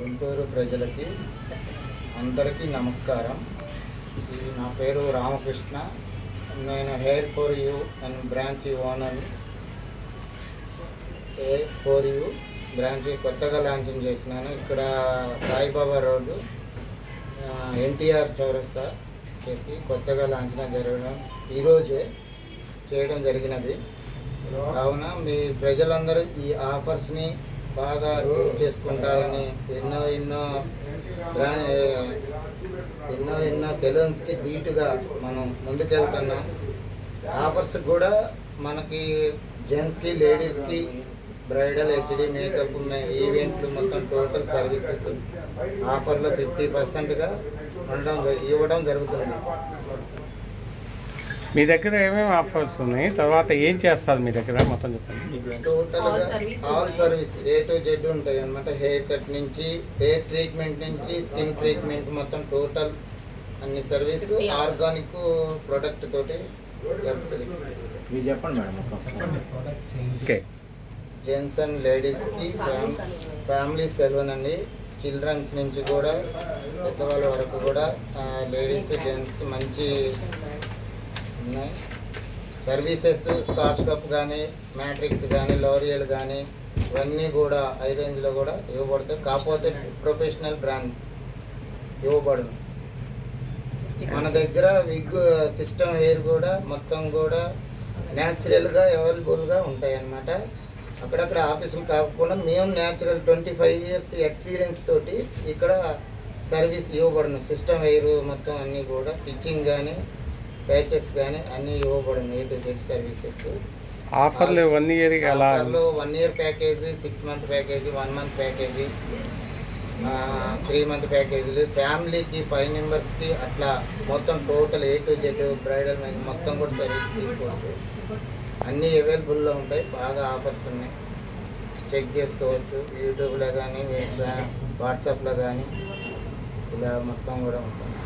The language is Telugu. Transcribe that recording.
ప్రజలకి అందరికీ నమస్కారం. నా పేరు రామకృష్ణ. నేను hair for you and branch owner hair for you branch కొత్తగా లాంచింగ్ చేసినాను. ఇక్కడ సాయిబాబా రోడ్డు ఎన్టీఆర్ చౌరస్తా చేసి కొత్తగా లాంఛన జరగడం ఈరోజే చేయడం జరిగినది. కావున మీ ప్రజలందరూ ఈ ఆఫర్స్ని బాగా యూజ్ చేసుకుంటారని ఎన్నో ఎన్నో ఎన్నో ఎన్నో సెలూన్స్కి ధీటుగా మనం ముందుకెళ్తున్నాం. ఆఫర్స్ కూడా మనకి జెంట్స్కి లేడీస్కి బ్రైడల్ హెచ్డి మేకప్ ఈవెంట్లు మొత్తం టోటల్ సర్వీసెస్ ఆఫర్లో ఫిఫ్టీ పర్సెంట్గా ఉండడం జ- ఇవ్వడం జరుగుతుంది. మీ దగ్గర ఏమేమి ఆఫర్స్ ఉన్నాయి? తర్వాత ఏం చేస్తారు మీ దగ్గర? మొత్తం చెప్పండి. టోటల్గా all. Service A to Z ఉంటాయి అనమాట హెయిర్ కట్ నుంచి హెయిర్ ట్రీట్మెంట్ నుంచి స్కిన్ ట్రీట్మెంట్ మొత్తం టోటల్ అన్ని సర్వీస్. ఆర్గానిక్ ప్రొడక్ట్ తోటి మీరు చెప్పండి మేడం ఓకే. జెంట్స్ అండ్ లేడీస్కి. ఫ్యామిలీ సెలూన్ అండి చిల్డ్రన్స్ నుంచి కూడా పెద్దవాళ్ళ వరకు కూడా లేడీస్ జెంట్స్కి మంచి ఉన్నాయి. సర్వీసెస్ స్కాచ్ కప్ కానీ మ్యాట్రిక్స్ కానీ లోరియల్ కానీ ఇవన్నీ కూడా హై రేంజ్లో కూడా ఇవ్వబడతాయి. కాకపోతే ప్రొఫెషనల్ బ్రాండ్ ఇవ్వబడును మన దగ్గర విగ్ సిస్టమ్ హెయిర్ కూడా మొత్తం కూడా న్యాచురల్గా అవైలబుల్గా ఉంటాయి అన్నమాట అక్కడక్కడ ఆఫీసులు కాకుండా మేము natural twenty five years experience తోటి ఇక్కడ సర్వీస్ ఇవ్వబడను. సిస్టమ్ హెయిర్ మొత్తం అన్నీ కూడా స్టిచ్చింగ్ కానీ ప్యాచెస్ కానీ అన్నీ ఇవ్వబడును ఏ టు జెడ్ సర్వీసెస్ ఆఫర్లు వన్ ఇయర్ ఆఫర్లు one year package six month package one month package three month ప్యాకేజీలు ఫ్యామిలీకి ఫైవ్ మెంబర్స్కి అట్లా మొత్తం total A to Z bridal మొత్తం కూడా సర్వీస్ తీసుకోవచ్చు. అన్నీ అవైలబుల్లో ఉంటాయి బాగా ఆఫర్స్ ఉన్నాయి. చెక్ చేసుకోవచ్చు యూట్యూబ్లో కానీ వాట్సాప్లో కానీ ఇలా మొత్తం కూడా ఉంటుంది